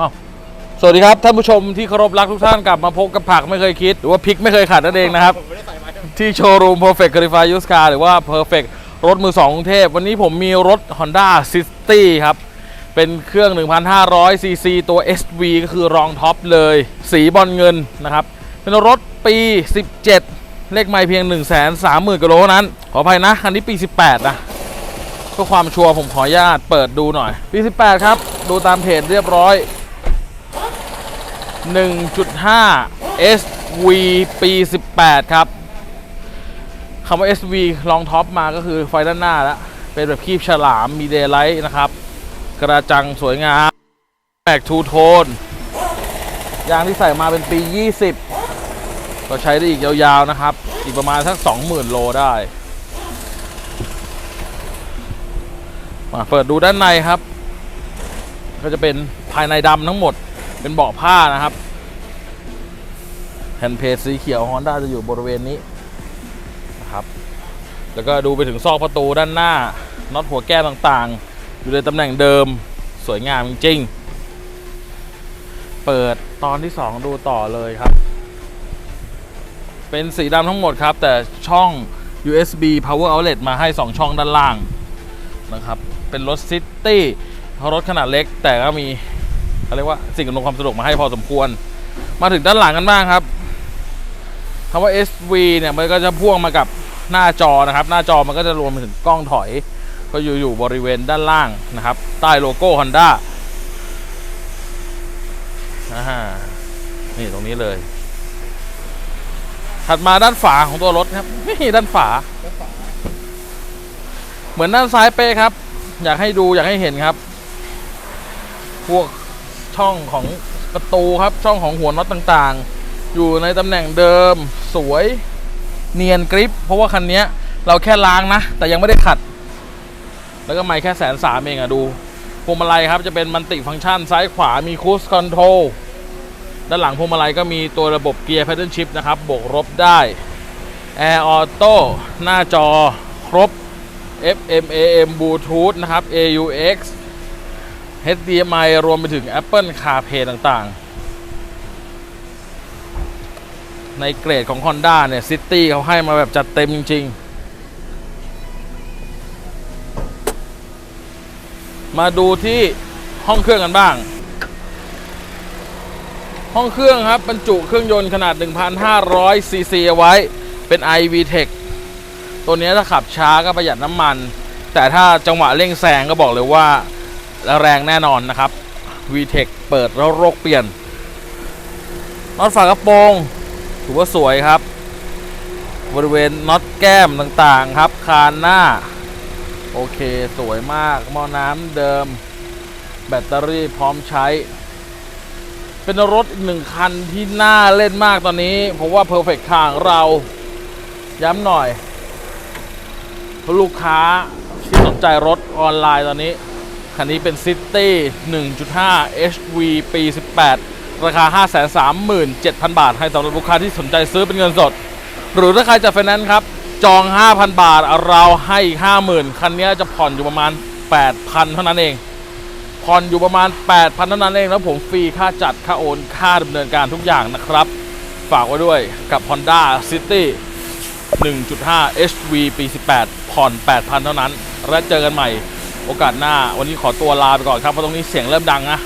อ้าวสวัสดีครับท่านผู้ชมที่เคารพรักทุกท่านกลับมาพบกับผักไม่เคยคิด หรือว่าพริกไม่เคยขาดนั่นเองนะครับที่โชว์รูม Perfect Qualify Used Car หรือว่า Perfect รถมือสองกรุงเทพ วันนี้ผมมีรถ Honda City ครับ เป็นเครื่อง 1,500 ซีซีตัว SV ก็คือรองท็อปเลย สีบอลเงินนะครับ เป็นรถปี 17 เลขไม่เพียง 1 3 0 0 0 0กิโลนั้น ขออภัยนะ คันนี้ปี 18 นะเพื่อความชัวร์ผมขออนุญาตเปิดดูหน่อย ปี 18 ครับ ดูตามเพจเรียบร้อย 1.5 SV ปี 18 ครับคำว่า SV ลองท็อปมาก็คือไฟด้านหน้าแล้ว เป็นแบบคีบฉลามมีเดย์ไลท์นะครับ กระจังสวยงามแม็กทูโทนยางที่ใส่มาเป็นปี 20 ก็ใช้ได้อีกยาวๆนะครับ อีกประมาณสัก 20,000 โลได้ มาเปิดดูด้านในครับ ก็จะเป็นภายในดำทั้งหมด เป็นเบาะผ้านะครับแผ่นเพจสีเขียว Honda จะอยู่บริเวณนี้นะครับ แล้วก็ดูไปถึงซอกประตูด้านหน้าน็อตหัวแก้ต่างๆ อยู่ในตำแหน่งเดิมสวยงามจริงๆ เปิดตอนที่ 2 ดูต่อเลยครับ เป็นสีดำทั้งหมดครับ แต่ช่อง USB power outlet มาให้ 2 ช่องด้านล่างนะครับ เป็นรถซิตี้รถขนาดเล็กแต่ก็มี เขาเรียกว่าสิ่งอำนวยความสะดวกมาให้พอสมควร มาถึงด้านหลังกันบ้างครับคำว่า SV เนี่ยมันก็จะพ่วงมากับหน้าจอนะครับ หน้าจอมันก็จะรวมไปถึงกล้องถอย ก็อยู่อยู่บริเวณด้านล่างนะครับ ใต้โลโก้ Honda อ่านี่ตรงนี้เลย ถัดมาด้านฝาของตัวรถครับนี่ด้านฝา เหมือนด้านซ้ายเป๊ะครับ อยากให้ดูอยากให้เห็นครับ พวก ช่องของประตูครับช่องของหัวน็อตต่างๆ อยู่ในตำแหน่งเดิมสวยเนียนกริป เพราะว่าคันนี้เราแค่ล้างนะ แต่ยังไม่ได้ขัด แล้วก็ไม่แค่แสนสามเองอะดูพวงมาลัยครับจะเป็นมันติฟังก์ชันซ้ายขวามีคูสคอนโทรลด้านหลังพวงมาลัยก็มีตัวระบบเกียร์ Paddle Shift นะครับบวกลบได้ Air Auto หน้าจอครบ FM AM Bluetooth นะครับ AUX HDMI รวมไปถึง Apple CarPlay ต่างๆ ในเกรดของ Honda เนี่ย City เขาให้มาแบบจัดเต็มจริง ๆ มาดูที่ห้องเครื่องกันบ้าง ห้องเครื่องครับบรรจุเครื่องยนต์ขนาด 1,500 ซีซีเอาไว้เป็น iVTEC ตัวนี้ถ้าขับช้าก็ประหยัดน้ำมัน แต่ถ้าจังหวะเร่งแซงก็บอกเลยว่า แรงแน่นอนนะครับ VTEC เปิดแล้วโรคเปลี่ยนน็อตฝากระโปรงถือว่าสวยครับ บริเวณน็อตแก้มต่างๆครับ คานหน้า โอเคสวยมากหม้อน้ำเดิม แบตเตอรี่พร้อมใช้ เป็นรถอีกหนึ่งคันที่น่าเล่นมากตอนนี้เพราะว่า Perfect Car ของเรา ย้ำหน่อย ลูกค้าที่สนใจรถออนไลน์ตอนนี้ คันนี้เป็น City 1.5 HV ปี 18 ราคา 537,000 บาท ให้สำหรับลูกค้าที่สนใจซื้อเป็นเงินสด หรือถ้าใครจะไฟแนนซ์ครับ จอง 5,000 บาท เราให้อีก50,000 คันนี้จะผ่อนอยู่ประมาณ 8,000 เท่านั้นเอง ผ่อนอยู่ประมาณ 8,000 เท่านั้นเอง แล้วผมฟรีค่าจัด ค่าโอน ค่าดำเนินการทุกอย่างนะครับ ฝากไว้ด้วยกับ Honda City 1.5 HV ปี 18 ผ่อน 8,000 เท่านั้น และเจอกันใหม่ โอกาสหน้า วันนี้ขอตัวลาไปก่อนครับเพราะตรงนี้เสียงเริ่มดังนะ